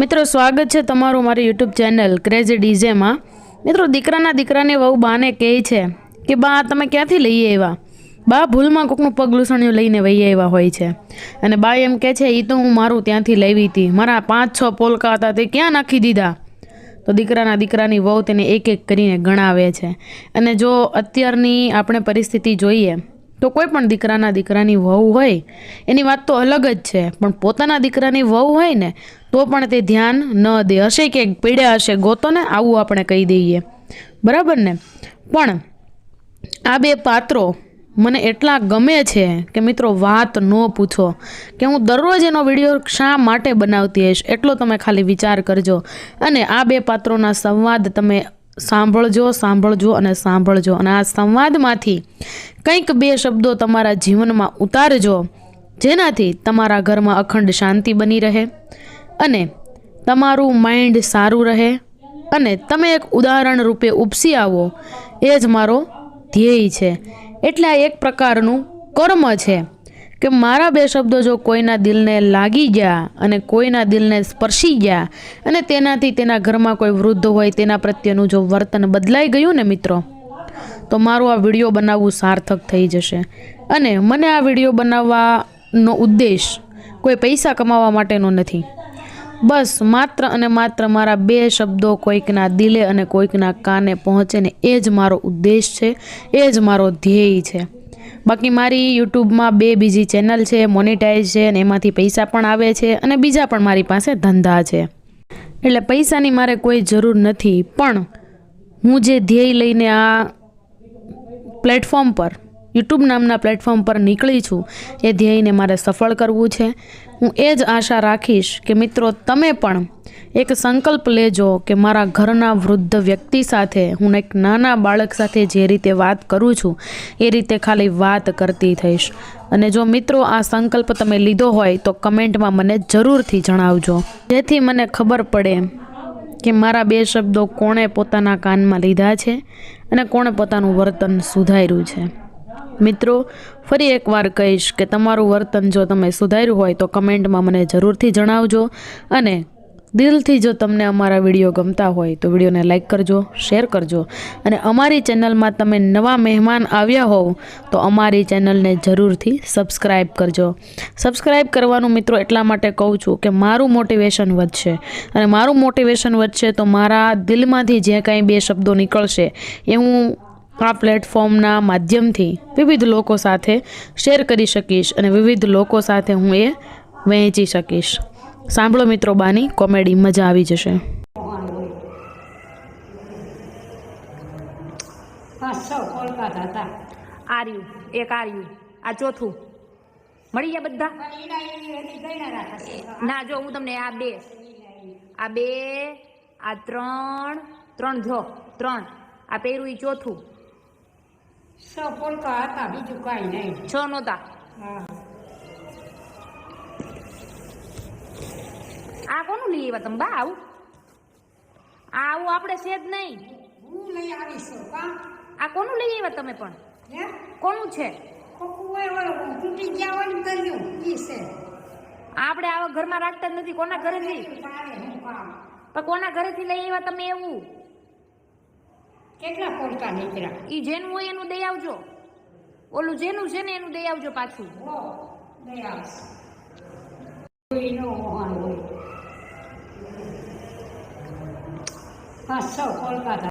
મિત્રો, સ્વાગત છે તમારું મારી યુટ્યુબ ચેનલ ક્રેઝી ડીજેમાં મિત્રો, દીકરાના દીકરાને વહુ બાને કહે છે કે, બા તમે ક્યાંથી લઈ આવ્યા? બા, ભૂલમાં કોકનું પગલુસણિયું લઈને વહી આવ્યા હોય છે. અને બા એમ કહે છે એ તો હું મારું ત્યાંથી લાવી હતી મારા પાંચ છ પોલકા હતા તે ક્યાં નાખી દીધા? તો દીકરાના દીકરાની વહુ તેને એક એક કરીને ગણાવે છે. અને જો અત્યારની આપણે પરિસ્થિતિ જોઈએ તો કોઈ પણ દીકરાના દીકરાની વહુ હોય, એની વાત તો અલગ જ છે. પણ પોતાના દીકરાની વહુ હોય ને, તો પણ તે ધ્યાન ન દે. હશે કે પીડ્યા હશે ગોતોને આવું આપણે કહી દઈએ. બરાબર ને? પણ આ બે પાત્રો મને એટલા ગમે છે કે મિત્રો વાત ન પૂછો. કે હું દરરોજ એનો વીડિયો શા માટે બનાવતી હઈશ, એટલો તમે ખાલી વિચાર કરજો. અને આ બે પાત્રોના સંવાદ તમે સાંભળજો સાંભળજો અને સાંભળજો. અને આ સંવાદમાંથી કંઈક બે શબ્દો તમારા જીવનમાં ઉતારજો, જેનાથી તમારા ઘરમાં અખંડ શાંતિ બની રહે અને તમારું માઇન્ડ સારું રહે. અને તમે એક ઉદાહરણ રૂપે ઉપસી આવો. એ જ મારો ધ્યેય છે. એટલે આ એક પ્રકારનું કર્મ છે. કે મારા બે શબ્દો જો કોઈના દિલને લાગી ગયા અને કોઈના દિલને સ્પર્શી ગયા અને તેનાથી તેના ઘરમાં કોઈ વૃદ્ધ હોય તેના પ્રત્યેનું જો વર્તન બદલાઈ ગયું ને મિત્રો, તો મારું આ વીડિયો બનાવવું સાર્થક થઈ જશે. અને મને આ વીડિયો બનાવવાનો ઉદ્દેશ કોઈ પૈસા કમાવા માટેનો નથી. બસ માત્ર અને માત્ર મારા બે શબ્દો કોઈકના દિલે અને કોઈકના કાને પહોંચે ને એ જ મારો ઉદ્દેશ છે, એ જ મારો ધ્યેય છે. બાકી મારી યુટ્યુબમાં બે બીજી ચેનલ છે મોનિટાઈઝ છે અને એમાંથી પૈસા પણ આવે છે અને બીજા પણ મારી પાસે ધંધા છે. એટલે પૈસાની મારે કોઈ જરૂર નથી, પણ હું જે ધ્યેય લઈને આ પ્લેટફોર્મ પર યુટ્યુબ નામના પ્લેટફોર્મ પર નીકળી છું. એ ધ્યેયને મારે સફળ કરવું છે. હું એ જ આશા રાખીશ કે મિત્રો તમે પણ એક સંકલ્પ લેજો કે મારા ઘરના વૃદ્ધ વ્યક્તિ સાથે હું એક નાના બાળક સાથે જે રીતે વાત કરું છું, એ રીતે ખાલી વાત કરતી થઈશ. અને જો મિત્રો આ સંકલ્પ તમે લીધો હોય તો કમેન્ટમાં મને જરૂરથી જણાવજો. જેથી મને ખબર પડે કે મારા બે શબ્દો કોણે પોતાના કાનમાં લીધા છે અને કોણે પોતાનું વર્તન સુધાર્યું છે. મિત્રો, ફરી એકવાર કહીશ કે તમારું વર્તન જો તમે સુધાર્યું હોય તો કમેન્ટમાં મને જરૂરથી જણાવજો અને દિલથી જો તમને અમારા વીડિયો ગમતા હોય તો વિડીયોને લાઇક કરજો, શેર કરજો અને અમારી ચેનલમાં તમે નવા મહેમાન આવ્યા હોવ તો અમારી ચેનલને જરૂરથી સબસ્ક્રાઇબ કરજો. સબસ્ક્રાઈબ કરવાનું મિત્રો એટલા માટે કહું છું કે મારું મોટિવેશન વધશે અને મારું મોટિવેશન વધશે તો મારા દિલમાંથી જે કાંઈ બે શબ્દો નીકળશે એ હું આ પ્લેટફોર્મના માધ્યમથી વિવિધ લોકો સાથે શેર કરી શકીશ અને વિવિધ લોકો સાથે હું એ વહેંચી શકીશ. સાંભળો મિત્રો બાની કોમેડી મજા આવી જશે. આર્યું, એક આર્યું. આ ચોથું. મળી ગયા બધા? ના, જો હું તમને આ બે. આ બે, આ ત્રણ ત્રણ જો, ત્રણ. આ પહેરું ચોથું. સો પોલકા હતા બીજું કાંઈ નહીં. છ નહોતા આ કોનું લઈ આવ્યા? તમે બા આવું. આ આવું આપણે છે જ નહીં. હું લઈ આ કોનું લઈ આવ્યા તમે પણ? હે? કોનું છે? કોકું હોય હોય તૂટી ગયા હોય ને કર્યું. ઈ છે. આપણે આવા ઘરમાં રાખતા જ નથી. કોના ઘરેથી? પણ કોના ઘરેથી લઈ આવ્યા તમે એવું? કેટલા પોલકા નીકળ્યા? ઈ જેનું હોય એનું દઈ આવજો. ઓલું જેનું છે ને એનું દઈ આવજો પાછું. દઈ આવશે. હોય. પાંચસો કોલકાતા